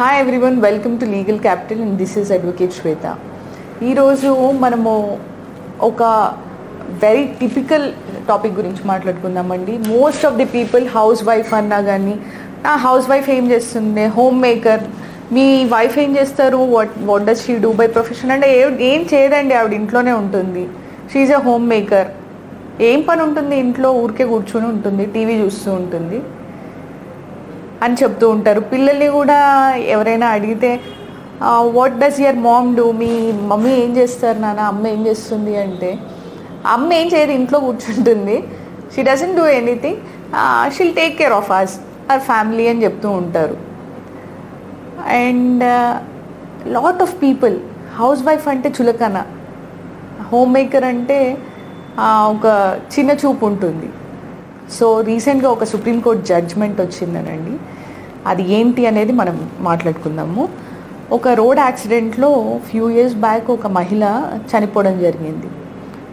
Hi everyone welcome to legal capital and this is advocate Shweta ఈరోజు మనము ఒక very typical topic గురించి మాట్లాడుకుందామండి. Most of the people housewife అన్నా కానీ నా హౌస్ వైఫ్ ఏం చేస్తుంది హోమ్ మేకర్ మీ వైఫ్ ఏం చేస్తారు? What what does she do by profession అంటే ఏ ఏం చేయదండి? ఆవిడ ఇంట్లోనే ఉంటుంది. షీఈ్ ఎ హోమ్ మేకర్ ఏం పని ఉంటుంది? ఇంట్లో ఊరికే కూర్చొని ఉంటుంది. టీవీ చూస్తూ ఉంటుంది. అని చెప్తూ ఉంటారు. పిల్లల్ని కూడా ఎవరైనా అడిగితే what does your mom do me mummy ఏం చేస్తారు నాన్న? అమ్మ ఏం చేస్తుంది? అంటే అమ్మ ఏం చేయదు ఇంట్లో కూర్చుంటుంది. She doesn't do anything she'll take care of us our family అని చెప్తూ ఉంటారు. And lot of people housewife అంటే చులకన. హోమ్ మేకర్ అంటే ఒక చిన్న చూపు ఉంటుంది. సో రీసెంట్గా ఒక సుప్రీంకోర్టు జడ్జ్మెంట్ వచ్చిందనండి. అది ఏంటి అనేది మనం మాట్లాడుకుందాము. ఒక రోడ్ యాక్సిడెంట్లో ఫ్యూ ఇయర్స్ బ్యాక్ ఒక మహిళ చనిపోవడం జరిగింది.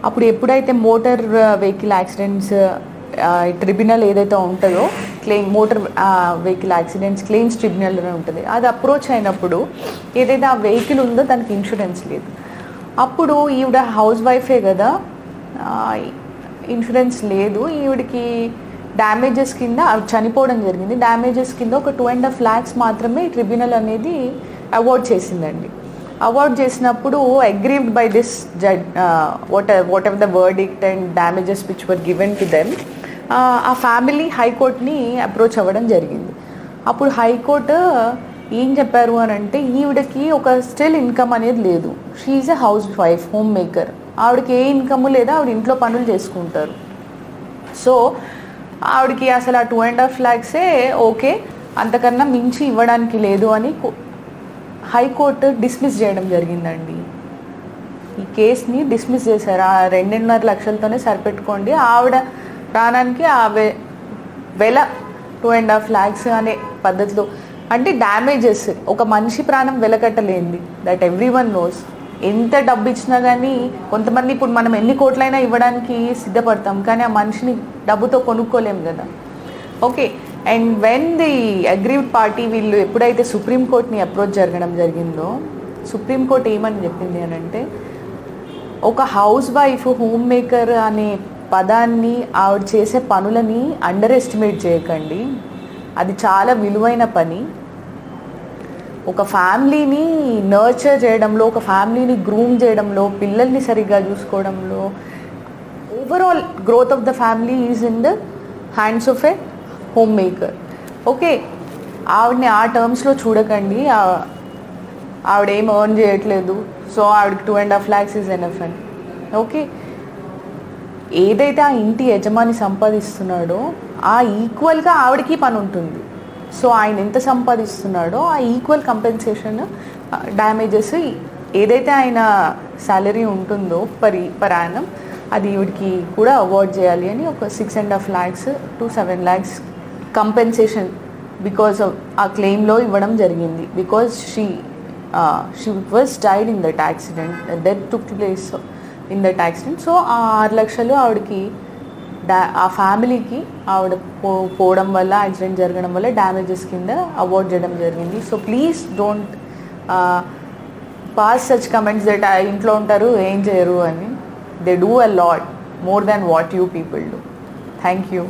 అప్పుడు ఎప్పుడైతే మోటార్ వెహికల్ యాక్సిడెంట్స్ ట్రిబ్యునల్ ఏదైతే ఉంటుందో claim motor vehicle accidents claims tribunal అని ఉంటుంది. అది అప్రోచ్ అయినప్పుడు ఏదైతే ఆ వెహికల్ ఉందో దానికి ఇన్సూరెన్స్ లేదు. అప్పుడు ఈవిడ హౌస్ వైఫే కదా ఇన్సూరెన్స్ లేదు. ఈవిడికి డ్యామేజెస్ కింద చనిపోవడం జరిగింది. డ్యామేజెస్ కింద ఒక టూ అండ్ హాఫ్ ల్యాక్స్ మాత్రమే ట్రిబ్యునల్ అనేది అవార్డ్ చేసిందండి. అవార్డ్ చేసినప్పుడు aggrieved by this judge what whatever the verdict and damages which were given to them ఆ ఫ్యామిలీ హైకోర్ట్ని అప్రోచ్ అవ్వడం జరిగింది. అప్పుడు హైకోర్టు uh, ఏం చెప్పారు అని అంటే ఈవిడకి ఒక స్టిల్ ఇన్కమ్ అనేది లేదు. She's a housewife homemaker ఆవిడకి ఏ ఇన్కమ్ లేదా ఆవిడ ఇంట్లో పనులు చేసుకుంటారు. సో ఆవిడకి అసలు ఆ టూ అండ్ హాఫ్ ల్యాక్సే ఓకే అంతకన్నా మించి ఇవ్వడానికి లేదు అని హైకోర్టు డిస్మిస్ చేయడం జరిగిందండి. ఈ కేసుని డిస్మిస్ చేశారు. ఆ రెండున్నర లక్షలతోనే సరిపెట్టుకోండి. ఆవిడ ప్రాణానికి ఆ వె వెల టూ అండ్ హాఫ్ ల్యాక్స్ అనే పద్ధతిలో అంటే డ్యామేజెస్ ఒక మనిషి ప్రాణం వెలకట్టలేంది దట్ ఎవ్రీ వన్ నోస్ ఎంత డబ్బు ఇచ్చినా కానీ కొంతమంది ఇప్పుడు మనం ఎన్ని కోట్లైనా ఇవ్వడానికి సిద్ధపడతాం కానీ ఆ మనిషిని డబ్బుతో కొనుక్కోలేం కదా. Okay and when the aggrieved party వీళ్ళు ఎప్పుడైతే సుప్రీంకోర్టుని అప్రోచ్ జరగడం జరిగిందో సుప్రీంకోర్టు ఏమని చెప్పింది అని అంటే ఒక హౌస్ వైఫ్ హోమ్ మేకర్ అనే పదాన్ని ఆవిడ చేసే పనులని అండర్ ఎస్టిమేట్ చేయకండి. అది చాలా విలువైన పని. ఒక ఫ్యామిలీని నర్చర్ చేయడంలో ఒక ఫ్యామిలీని గ్రూమ్ చేయడంలో పిల్లల్ని సరిగ్గా చూసుకోవడంలో overall growth of the family is in the hands of a homemaker okay ఆవిడని ఆ టర్మ్స్లో చూడకండి. ఆవిడ ఏం ఎర్న్ చేయట్లేదు. సో ఆవిడకి two and half lakhs is enough అని. ఓకే ఏదైతే ఆ ఇంటి యజమాని సంపాదిస్తున్నాడో ఆ ఈక్వల్గా ఆవిడకి పని ఉంటుంది. సో ఆయన ఎంత సంపాదిస్తున్నాడో ఆ ఈక్వల్ కంపెన్సేషన్ డ్యామేజెస్ ఏదైతే ఆయన శాలరీ ఉంటుందో పర్ పర్ యానం అది ఈవిడికి కూడా అవార్డ్ చేయాలి అని ఒక six and half lakhs to seven lakhs compensation because of ఆ క్లెయిమ్లో ఇవ్వడం జరిగింది. Because she she was died in that accident death to place in that accident so ఆ ఆరు లక్షలు ఆవిడకి డా ఆ ఫ్యామిలీకి ఆవిడ పో పోవడం వల్ల యాక్సిడెంట్ జరగడం వల్ల డ్యామేజెస్ కింద అవార్డ్ చేయడం జరిగింది. So please don't pass such comments that ఇంట్లో ఉంటారు ఏం చేయరు అని. They do a lot more than what you people do thank you